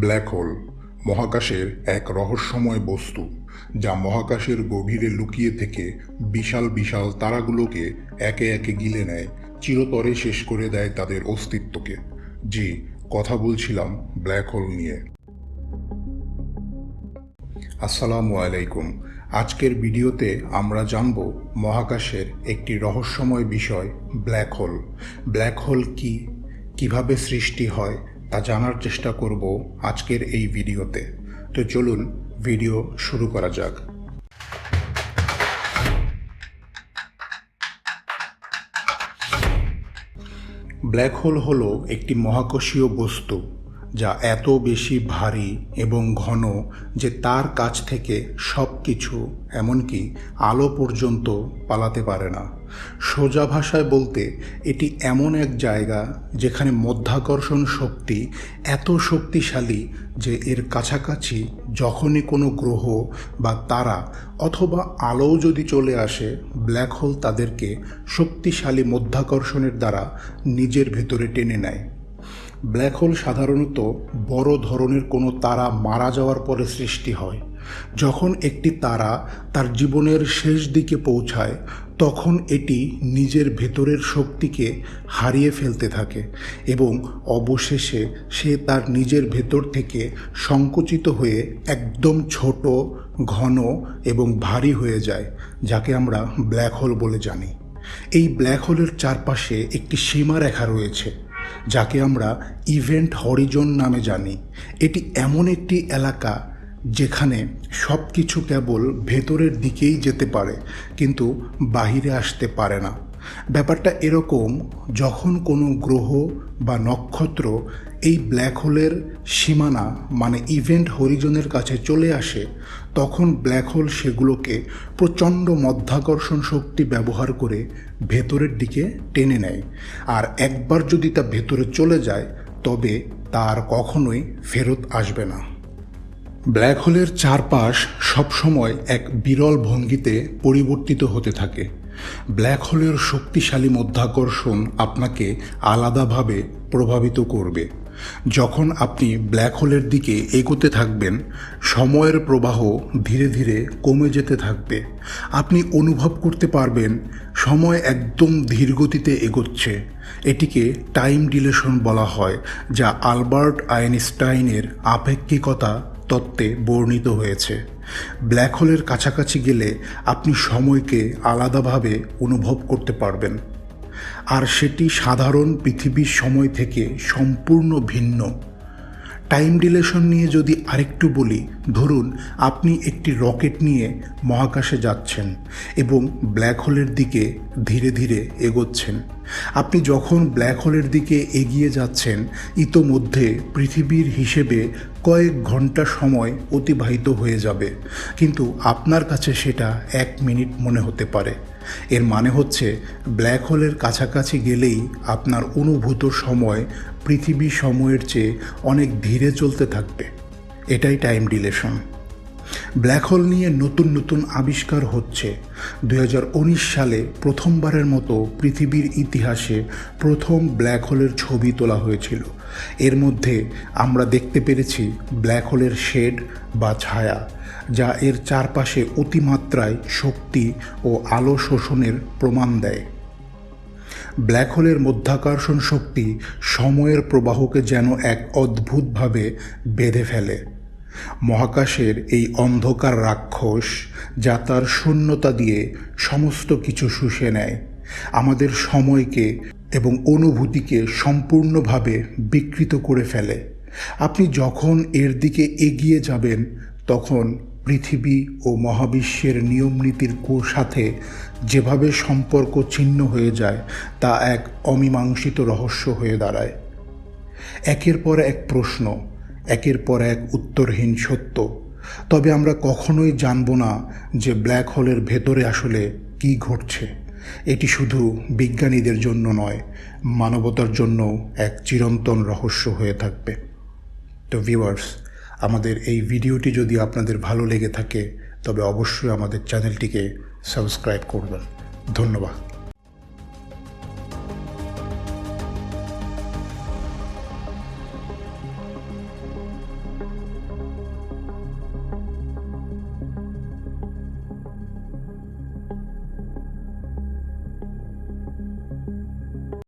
Black hole, মহাকাশের এক রহস্যময় বস্তু, যা মহাকাশের গভীরে লুকিয়ে থেকে বিশাল বিশাল তারাগুলোকে একে একে গিলে নেয়, চিরতরে শেষ করে দেয় তাদের অস্তিত্বকে। জি, কথা বলছিলাম ব্ল্যাক হোল নিয়ে। আসসালামু আলাইকুম। আজকের ভিডিওতে আমরা জানব মহাকাশের একটি রহস্যময় বিষয় ব্ল্যাক হোল। ব্ল্যাক হোল কি? কীভাবে সৃষ্টি হয়? তা জানার চেষ্টা করব আজকের এই ভিডিওতে। তো চলুন ভিডিও শুরু করা যাক। ব্ল্যাক হোল হলো একটি মহাকর্ষীয় বস্তু। যা এত বেশি ভারী এবং ঘন যে তার কাছ থেকে সব কিছু এমনকি আলো পর্যন্ত পালাতে পারে না। সোজা ভাষায় বলতে, এটি এমন এক জায়গা যেখানে মধ্যাকর্ষণ শক্তি এত শক্তিশালী যে এর কাছাকাছি যখনই কোনো গ্রহ বা তারা অথবা আলোও যদি চলে আসে, ব্ল্যাক হোল তাদেরকে শক্তিশালী মধ্যাকর্ষণের দ্বারা নিজের ভেতরে টেনে নেয়। ব্ল্যাক হোল সাধারণত বড় ধরনের কোনো তারা মারা যাওয়ার পরে সৃষ্টি হয়। যখন একটি তারা তার জীবনের শেষ দিকে পৌঁছায়, তখন এটি নিজের ভেতরের শক্তিকে হারিয়ে ফেলতে থাকে এবং অবশেষে সে তার নিজের ভেতর থেকে সংকুচিত হয়ে একদম ছোট, ঘন এবং ভারী হয়ে যায়, যাকে আমরা ব্ল্যাক হোল বলে জানি। এই ব্ল্যাক হোলের চারপাশে একটি সীমারেখা রয়েছে। যাকে আমরা ইভেন্ট হরিজন নামে জানি। এটি এমন একটি এলাকা যেখানে সব কিছু কেবল ভেতরের দিকেই যেতে পারে, কিন্তু বাহিরে আসতে পারে না। ব্যাপারটা এরকম, যখন কোনো গ্রহ বা নক্ষত্র এই ব্ল্যাক হোলের সীমানা মানে ইভেন্ট হরিজনের কাছে চলে আসে, তখন ব্ল্যাক হোল সেগুলোকে প্রচণ্ড মধ্যাকর্ষণ শক্তি ব্যবহার করে ভেতরের দিকে টেনে নেয়। আর একবার যদি তা ভেতরে চলে যায়, তবে তার কখনোই ফেরত আসবে না। ব্ল্যাক হোলের চারপাশ সবসময় এক বিরল ভঙ্গিতে পরিবর্তিত হতে থাকে। ব্ল্যাক হোলের শক্তিশালী মধ্যাকর্ষণ আপনাকে আলাদাভাবে প্রভাবিত করবে। যখন আপনি ব্ল্যাক হোলের দিকে এগোতে থাকবেন, সময়ের প্রবাহ ধীরে ধীরে কমে যেতে থাকবে। আপনি অনুভব করতে পারবেন, সময় একদম ধীরগতিতে এগোচ্ছে। এটিকে টাইম ডিলেশন বলা হয়, যা আলবার্ট আইনস্টাইনের আপেক্ষিকতা তত্ত্বে বর্ণিত হয়েছে। ব্ল্যাক হোলের কাছাকাছি গেলে আপনি সময়কে আলাদাভাবে অনুভব করতে পারবেন। আর সেটি সাধারণ পৃথিবীর সময় থেকে সম্পূর্ণ ভিন্ন। টাইম ডিলেশন নিয়ে যদি আরেকটু বলি, ধরুন আপনি একটি রকেট নিয়ে মহাকাশে যাচ্ছেন এবং ব্ল্যাক হোলের দিকে ধীরে ধীরে এগোচ্ছেন। আপনি যখন ব্ল্যাক হোলের দিকে এগিয়ে যাচ্ছেন, ইতোমধ্যে পৃথিবীর হিসেবে কয়েক ঘণ্টা সময় অতিবাহিত হয়ে যাবে। কিন্তু আপনার কাছে সেটা এক মিনিট মনে হতে পারে। এর মানে হচ্ছে ব্ল্যাক হোলের কাছাকাছি গেলেই আপনার অনুভূত সময় পৃথিবী সময়ের চেয়ে অনেক ধীরে চলতে থাকবে। এটাই টাইম ডিলেশন ব্ল্যাক হোল নিয়ে নতুন নতুন আবিষ্কার হচ্ছে। দু হাজার উনিশ সালে প্রথমবারের মতো পৃথিবীর ইতিহাসে প্রথম ব্ল্যাক হোলের ছবি তোলা হয়েছিল। এর মধ্যে আমরা দেখতে পেরেছি ব্ল্যাক হোলের শেড বা ছায়া, যা এর চারপাশে অতিমাত্রায় শক্তি ও আলো শোষণের প্রমাণ দেয়। ব্ল্যাক হোলের মধ্যাকর্ষণ শক্তি সময়ের প্রবাহকে যেন এক অদ্ভুতভাবে বেঁধে ফেলে। মহাকাশের এই অন্ধকার রাক্ষস, যা তার শূন্যতা দিয়ে সমস্ত কিছু শুষে নেয়, আমাদের সময়কে এবং অনুভূতিকে সম্পূর্ণভাবে বিকৃত করে ফেলে। আপনি যখন এর দিকে এগিয়ে যাবেন, তখন পৃথিবী ও মহাবিশ্বের নিয়মনীতির সাথে যেভাবে সম্পর্ক ছিন্ন হয়ে যায়, তা এক অমীমাংসিত রহস্য হয়ে দাঁড়ায়। একের পর এক প্রশ্ন, একের পর এক উত্তরহীন সত্য। তবে আমরা কখনোই জানব না যে ব্ল্যাক হোলের ভেতরে আসলে কি ঘটছে। এটি শুধু বিজ্ঞানীদের জন্য নয়, মানবতার জন্য এক চিরন্তন রহস্য হয়ে থাকবে। তো ভিউয়ার্স আমাদের এই ভিডিওটি যদি আপনাদের ভালো লেগে থাকে, তবে অবশ্যই আমাদের চ্যানেলটিকে সাবস্ক্রাইব করবেন। ধন্যবাদ।